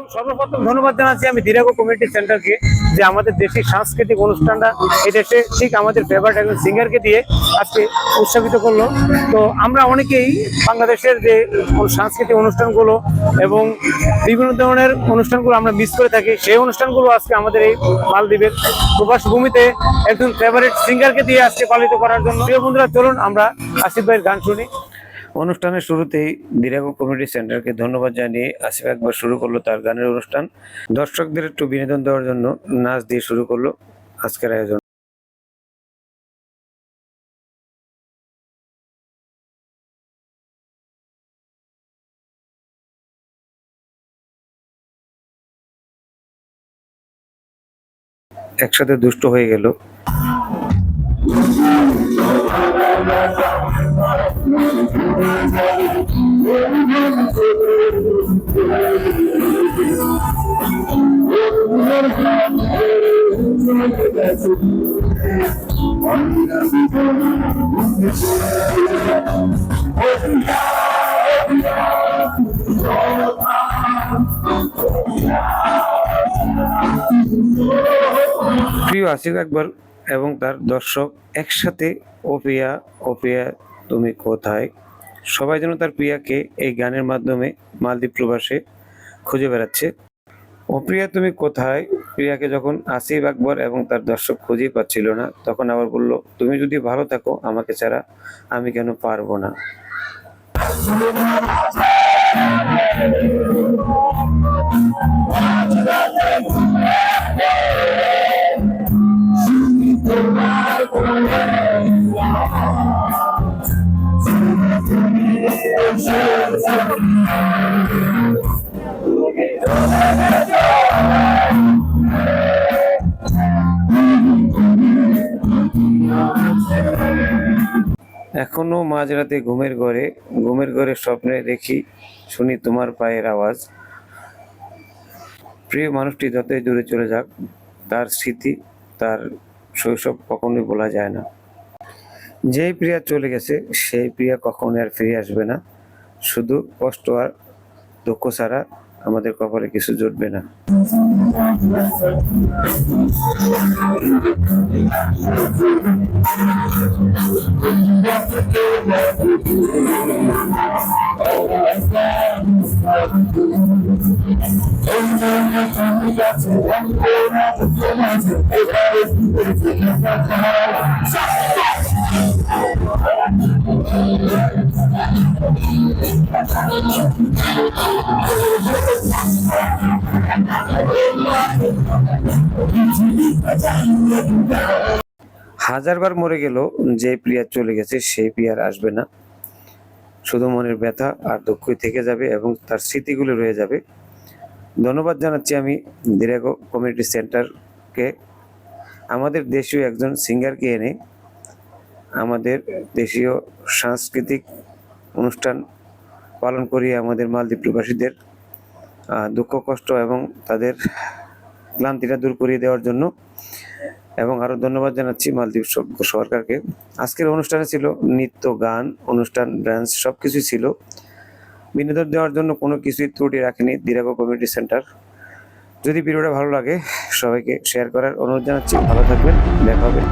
প্রথম সর্বপ্রথম ধন্যবাদ জানাচ্ছি আমি দিরাগো কমিউনিটি সেন্টারকে যে আমাদের দেশের সাংস্কৃতিক অনুষ্ঠানটা এই দেশে ঠিক আমাদের ফেভারিট একজন সিঙ্গারকে দিয়ে আজকে উৎসাহিত করল। তো আমরা অনেকেই বাংলাদেশের যে সাংস্কৃতিক অনুষ্ঠানগুলো এবং বিভিন্ন ধরনের অনুষ্ঠানগুলো আমরা মিস করে থাকি, সেই অনুষ্ঠানগুলো আজকে আমাদের এই মালদ্বীপের প্রবাস ভূমিতে একজন ফেভারিট সিঙ্গারকে দিয়ে আজকে পালিত করার জন্য। প্রিয় বন্ধুরা, চলুন আমরা আসিফ ভাইয়ের গান শুনি। অনুষ্ঠানের শুরুতেই দিরাগো কমিউনিটি সেন্টারকে ধন্যবাদ জানিয়ে আসিফ একবার শুরু করল তার গানের অনুষ্ঠান। দর্শকদের একটু বিনোদন দেওয়ার জন্য নাচ দিয়ে শুরু করল আজকের আয়োজন। একসাথে দুষ্ট হয়ে গেল। প্রিয় আসিফ একবার এবং তার দর্শক একসাথে ও প্রিয়া তুমি কোথায়? সবাই যেন তার প্রিয়াকে এই গানের মাধ্যমে মালদ্বীপ প্রবাসে খুঁজে বেড়াচ্ছে। ও প্রিয়া, তুমি কোথায়? প্রিয়াকে যখন আসিফ আকবর এবং তার দর্শক খুঁজেই পাচ্ছিল না, তখন আবার বলল, তুমি যদি ভালো থাকো, আমাকে ছাড়া আমি কেন পারব না? এখনও মাঝরাতে ঘুমের ঘরে ঘুমের ঘরে স্বপ্নে দেখি, শুনি তোমার পায়ের আওয়াজ। প্রিয় মানুষটি যতই দূরে চলে যাক, তার স্মৃতি, তার শৈশব কখনোই বলা যায় না। যেই প্রিয়া চলে গেছে, সেই প্রিয়া কখনো আর ফিরে আসবে না। শুধু কষ্ট আর দুঃখ ছাড়া আমাদের কপালে কিছু জুটবে না। হাজারবার মরে গেল যে প্রিয়া চলে গেছে, সেই প্রিয়ার আসবে না। শুধু মনের ব্যথা আর দুঃখই থেকে যাবে এবং তার স্মৃতিগুলো রয়ে যাবে। ধন্যবাদ জানাচ্ছি আমি দিরাগো কমিউনিটি সেন্টারকে। আমাদের দেশীয় একজন সিঙ্গারকে এনে আমাদের দেশীয় সাংস্কৃতিক অনুষ্ঠান পালন করিয়ে আমাদের মালদ্বীপ প্রবাসীদের দুঃখ, কষ্ট এবং তাদের ক্লান্তিটা দূর করিয়ে দেওয়ার জন্য। এবং আরও ধন্যবাদ জানাচ্ছি মালদ্বীপ সরকারকে। আজকের অনুষ্ঠানে ছিল নৃত্য, গান, অনুষ্ঠান ডান্স সব কিছুই ছিল। বিনোদন দেওয়ার জন্য কোনো কিছুই ত্রুটি রাখেনি দিরাগো কমিউনিটি সেন্টার। যদি ভিডিওটা ভালো লাগে, সবাইকে শেয়ার করার অনুরোধ জানাচ্ছি। ভালো থাকবেন, দেখা হবে।